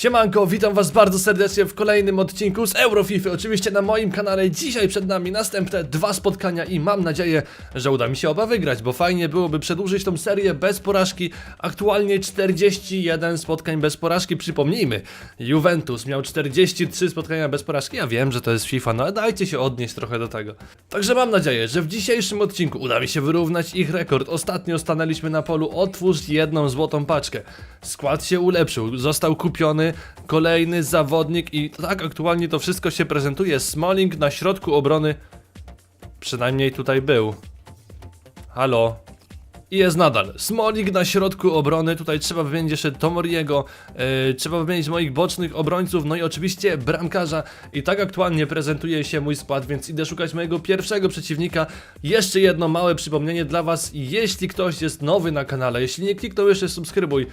Siemanko, witam was bardzo serdecznie w kolejnym odcinku z Eurofify. Oczywiście na moim kanale dzisiaj przed nami następne dwa spotkania i mam nadzieję, że uda mi się oba wygrać, bo fajnie byłoby przedłużyć tą serię bez porażki. Aktualnie 41 spotkań bez porażki, przypomnijmy. Juventus miał 43 spotkania bez porażki, ja wiem, że to jest FIFA, no ale dajcie się odnieść trochę do tego. Także mam nadzieję, że w dzisiejszym odcinku uda mi się wyrównać ich rekord. Ostatnio stanęliśmy na polu otwórz jedną złotą paczkę. Skład się ulepszył, został kupiony kolejny zawodnik i tak aktualnie to wszystko się prezentuje. Smalling na środku obrony przynajmniej tutaj był. Halo. I jest nadal. Smolik na środku obrony. Tutaj trzeba wymienić jeszcze Tomoriego. Yy, trzeba wymienić moich bocznych obrońców. No i oczywiście bramkarza. I tak aktualnie prezentuje się mój skład, więc idę szukać mojego pierwszego przeciwnika. Jeszcze jedno małe przypomnienie dla Was. Jeśli ktoś jest nowy na kanale, jeśli nie kliknął jeszcze subskrybuj,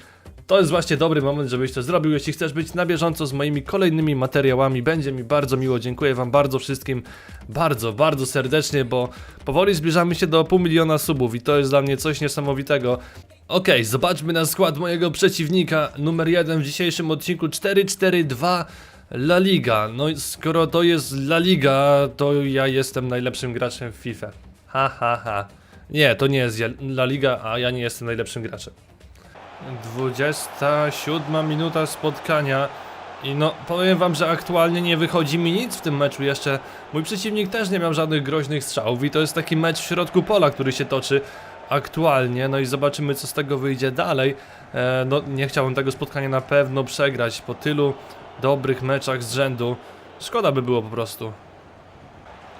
to jest właśnie dobry moment, żebyś to zrobił. Jeśli chcesz być na bieżąco z moimi kolejnymi materiałami, będzie mi bardzo miło. Dziękuję Wam bardzo wszystkim, bardzo, bardzo serdecznie, bo powoli zbliżamy się do pół miliona subów i to jest dla mnie coś niesamowitego. Okej, zobaczmy na skład mojego przeciwnika. Numer jeden w dzisiejszym odcinku 4-4-2. La Liga. No skoro to jest La Liga, to ja jestem najlepszym graczem w FIFA. Ha, ha, ha. Nie, to nie jest La Liga, a ja nie jestem najlepszym graczem. 27 minuta spotkania. I no, powiem wam, że aktualnie nie wychodzi mi nic w tym meczu jeszcze. Mój przeciwnik też nie miał żadnych groźnych strzałów i to jest taki mecz w środku pola, który się toczy aktualnie. No i zobaczymy, co z tego wyjdzie dalej. E, no, nie chciałbym tego spotkania na pewno przegrać po tylu dobrych meczach z rzędu. Szkoda by było po prostu.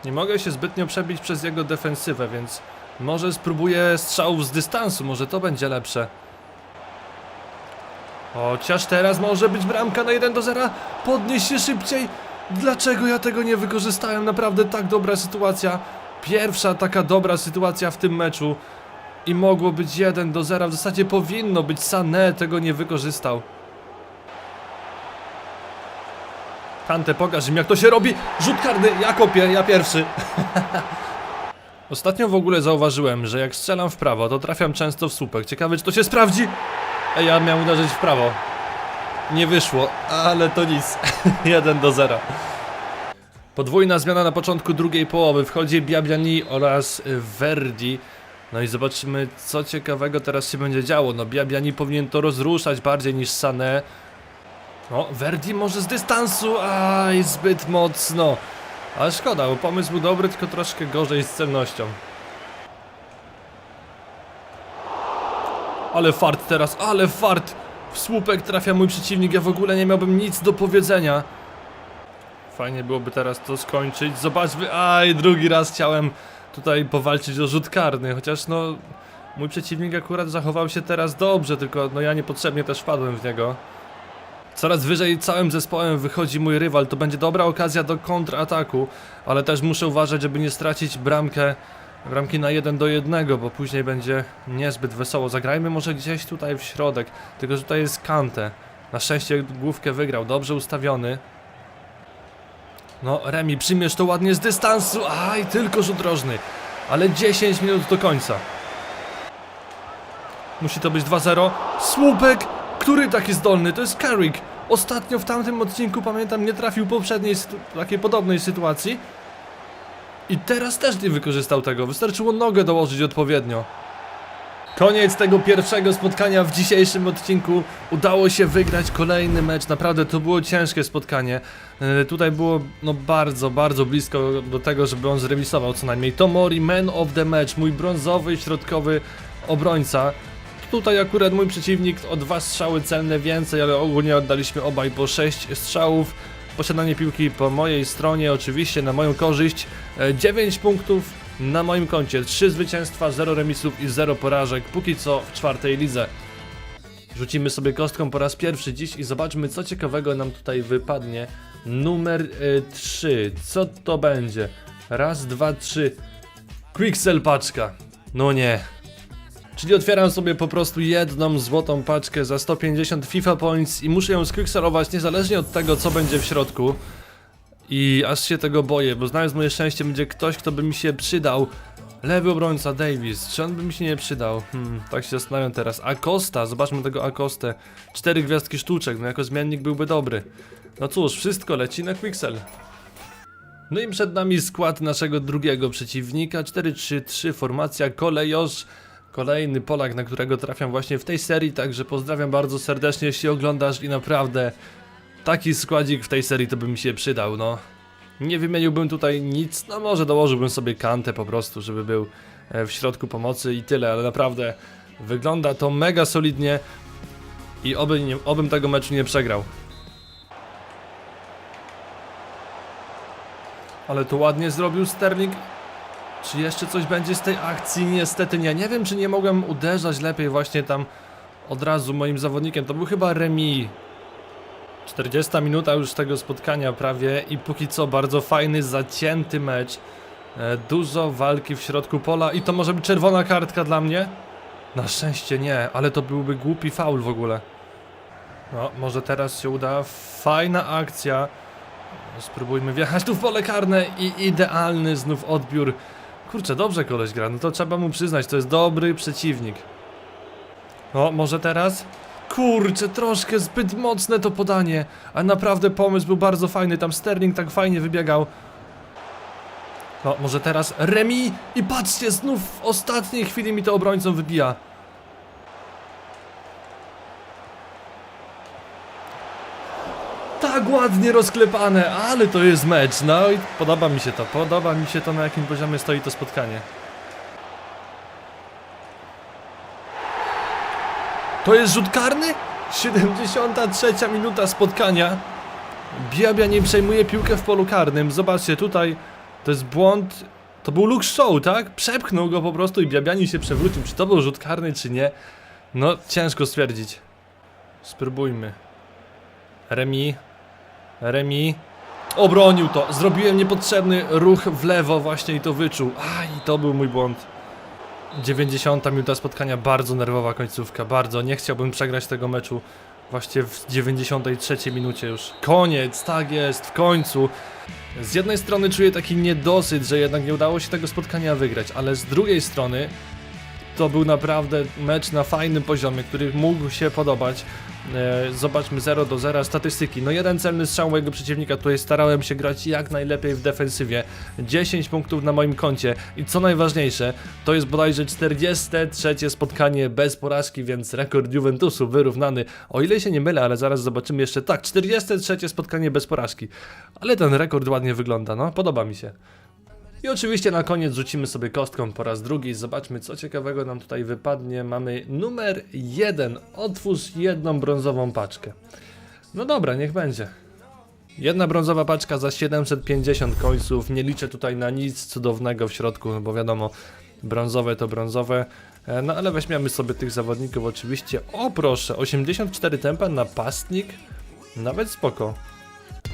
Nie mogę się zbytnio przebić przez jego defensywę, więc może spróbuję strzałów z dystansu, może to będzie lepsze. Chociaż teraz może być bramka na 1 do 0. Podnieś się szybciej. Dlaczego ja tego nie wykorzystałem? Naprawdę tak dobra sytuacja. Pierwsza taka dobra sytuacja w tym meczu. I mogło być 1 do 0. W zasadzie powinno być Sané, tego nie wykorzystał. Kante, pokaż im jak to się robi. Rzut karny, ja kopię, ja pierwszy. Ostatnio w ogóle zauważyłem, że jak strzelam w prawo, to trafiam często w słupek. Ciekawe, czy to się sprawdzi. Ja miałem uderzyć w prawo. Nie wyszło, ale to nic. 1 do 0. Podwójna zmiana na początku drugiej połowy. Wchodzi Biabiani oraz Verdi. No i zobaczymy, co ciekawego teraz się będzie działo. No, Biabiani powinien to rozruszać bardziej niż Sané. No, Verdi może z dystansu. Aj, zbyt mocno. Ale szkoda, bo pomysł był dobry, tylko troszkę gorzej z celnością. Ale fart teraz, ale fart! W słupek trafia mój przeciwnik, ja w ogóle nie miałbym nic do powiedzenia. Fajnie byłoby teraz to skończyć. Zobaczmy, aj, drugi raz chciałem tutaj powalczyć o rzut karny, chociaż no... Mój przeciwnik akurat zachował się teraz dobrze, tylko no ja niepotrzebnie też wpadłem w niego. Coraz wyżej całym zespołem wychodzi mój rywal, to będzie dobra okazja do kontrataku, ale też muszę uważać, żeby nie stracić bramkę Bramki na 1 do 1, bo później będzie niezbyt wesoło. Zagrajmy może gdzieś tutaj w środek, tylko że tutaj jest Kante. Na szczęście główkę wygrał, dobrze ustawiony. No, Remi, przyjmiesz to ładnie z dystansu. Aj, tylko rzut rożny. Ale 10 minut do końca. Musi to być 2-0. Słupek! Który taki zdolny? To jest Carrick. Ostatnio w tamtym odcinku, pamiętam, nie trafił poprzedniej, takiej podobnej sytuacji. I teraz też nie wykorzystał tego. Wystarczyło nogę dołożyć odpowiednio. Koniec tego pierwszego spotkania w dzisiejszym odcinku. Udało się wygrać kolejny mecz. Naprawdę to było ciężkie spotkanie. E, tutaj było no bardzo, bardzo blisko do tego, żeby on zremisował co najmniej. Tomori, man of the match, mój brązowy środkowy obrońca. Tutaj akurat mój przeciwnik o dwa strzały celne więcej, ale ogólnie oddaliśmy obaj po 6 strzałów. Posiadanie piłki po mojej stronie, oczywiście na moją korzyść. E, 9 punktów na moim koncie, 3 zwycięstwa, 0 remisów i 0 porażek, póki co w czwartej lidze. Rzucimy sobie kostką po raz pierwszy dziś i zobaczmy co ciekawego nam tutaj wypadnie. Numer 3, co to będzie? Raz, dwa, trzy. Quicksell paczka. No nie. Czyli otwieram sobie po prostu jedną złotą paczkę za 150 FIFA Points i muszę ją squickselować niezależnie od tego co będzie w środku. I aż się tego boję, bo znając moje szczęście będzie ktoś, kto by mi się przydał. Lewy obrońca Davis, czy on by mi się nie przydał? Hmm, tak się zastanawiam teraz. Acosta, zobaczmy tego Acostę. Cztery gwiazdki sztuczek, no jako zmiennik byłby dobry. No cóż, wszystko leci na Quixel. No i przed nami skład naszego drugiego przeciwnika. 4-3-3 formacja Kolejosz. Kolejny Polak, na którego trafiam właśnie w tej serii, także pozdrawiam bardzo serdecznie, jeśli oglądasz i naprawdę taki składzik w tej serii to by mi się przydał, no. Nie wymieniłbym tutaj nic, no może dołożyłbym sobie kantę po prostu, żeby był e, w środku pomocy i tyle, ale naprawdę wygląda to mega solidnie i oby nie, obym tego meczu nie przegrał. Ale to ładnie zrobił Sterling. Czy jeszcze coś będzie z tej akcji? Niestety nie. Nie wiem, czy nie mogłem uderzać lepiej właśnie tam od razu moim zawodnikiem. To był chyba remis. 40 minuta już tego spotkania prawie i póki co bardzo fajny, zacięty mecz. E, Dużo walki w środku pola i to może być czerwona kartka dla mnie? Na szczęście nie, ale to byłby głupi faul w ogóle. No, może teraz się uda. Fajna akcja. Spróbujmy wjechać tu w pole karne i idealny znów odbiór. Kurczę, dobrze koleś gra, no to trzeba mu przyznać, to jest dobry przeciwnik. O, może teraz? Kurczę, troszkę zbyt mocne to podanie, a naprawdę pomysł był bardzo fajny, tam Sterling tak fajnie wybiegał. No, może teraz Remi i patrzcie, znów w ostatniej chwili mi to obrońcą wybija. Tak ładnie rozklepane, ale to jest mecz, no i podoba mi się to, podoba mi się to na jakim poziomie stoi to spotkanie. To jest rzut karny? 73 minuta spotkania. Biabia nie przejmuje piłkę w polu karnym. Zobaczcie, tutaj to jest błąd. To był Luke Show, tak? Przepchnął go po prostu i Biabiani się przewrócił. Czy to był rzut karny, czy nie? No, ciężko stwierdzić. Spróbujmy. Remi. Remi. Obronił to. Zrobiłem niepotrzebny ruch w lewo właśnie i to wyczuł. A, i to był mój błąd. 90 minuta spotkania, bardzo nerwowa końcówka, bardzo. Nie chciałbym przegrać tego meczu właśnie w 93 minucie już. Koniec, tak jest, w końcu. Z jednej strony czuję taki niedosyt, że jednak nie udało się tego spotkania wygrać, ale z drugiej strony to był naprawdę mecz na fajnym poziomie, który mógł się podobać. E, Zobaczmy 0 do 0 statystyki. No jeden celny strzał mojego przeciwnika, tutaj starałem się grać jak najlepiej w defensywie. 10 punktów na moim koncie i co najważniejsze, to jest bodajże 43 spotkanie bez porażki, więc rekord Juventusu wyrównany. O ile się nie mylę, ale zaraz zobaczymy jeszcze. Tak, 43 spotkanie bez porażki. Ale ten rekord ładnie wygląda, no podoba mi się. I oczywiście na koniec rzucimy sobie kostką po raz drugi. Zobaczmy, co ciekawego nam tutaj wypadnie. Mamy numer 1. Otwórz jedną brązową paczkę. No dobra, niech będzie. Jedna brązowa paczka za 750 końców. Nie liczę tutaj na nic cudownego w środku, no bo wiadomo, brązowe to brązowe. E, No ale weźmiemy sobie tych zawodników oczywiście. O proszę, 84 tempa, napastnik. Nawet spoko.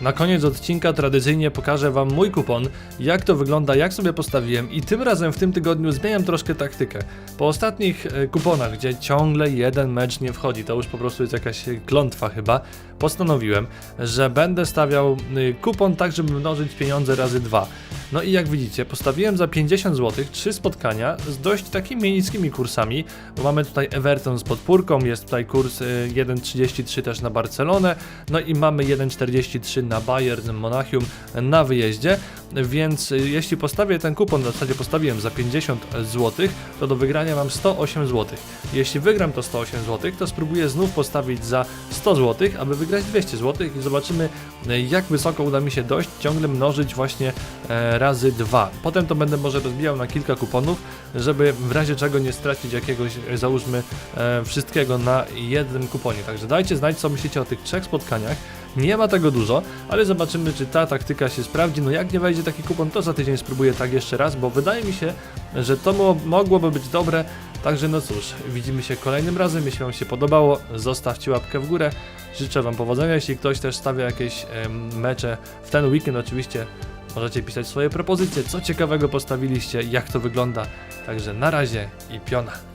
Na koniec odcinka tradycyjnie pokażę Wam mój kupon, jak to wygląda, jak sobie postawiłem i tym razem w tym tygodniu zmieniam troszkę taktykę. Po ostatnich e, kuponach, gdzie ciągle jeden mecz nie wchodzi, to już po prostu jest jakaś e, klątwa chyba, postanowiłem, że będę stawiał y, kupon tak, żeby mnożyć pieniądze razy dwa. No i jak widzicie, postawiłem za 50 zł trzy spotkania z dość takimi niskimi kursami, bo mamy tutaj Everton z podpórką, jest tutaj kurs y, 1,33 też na Barcelonę, no i mamy 1,43 na Bayern Monachium na wyjeździe, więc y, jeśli postawię ten kupon, w zasadzie postawiłem za 50 zł, to do wygrania mam 108 zł. Jeśli wygram to 108 zł, to spróbuję znów postawić za 100 zł, aby wygrać 200 zł i zobaczymy y, jak wysoko uda mi się dojść, ciągle mnożyć właśnie e, razy 2. Potem to będę może rozbijał na kilka kuponów, żeby w razie czego nie stracić jakiegoś, e, załóżmy, e, wszystkiego na jednym kuponie. Także dajcie znać, co myślicie o tych trzech spotkaniach. Nie ma tego dużo, ale zobaczymy, czy ta taktyka się sprawdzi. No jak nie wejdzie taki kupon, to za tydzień spróbuję tak jeszcze raz, bo wydaje mi się, że to mo mogłoby być dobre. Także no cóż, widzimy się kolejnym razem. Jeśli Wam się podobało, zostawcie łapkę w górę. Życzę Wam powodzenia. Jeśli ktoś też stawia jakieś mecze w ten weekend, oczywiście możecie pisać swoje propozycje, co ciekawego postawiliście, jak to wygląda. Także na razie i piona.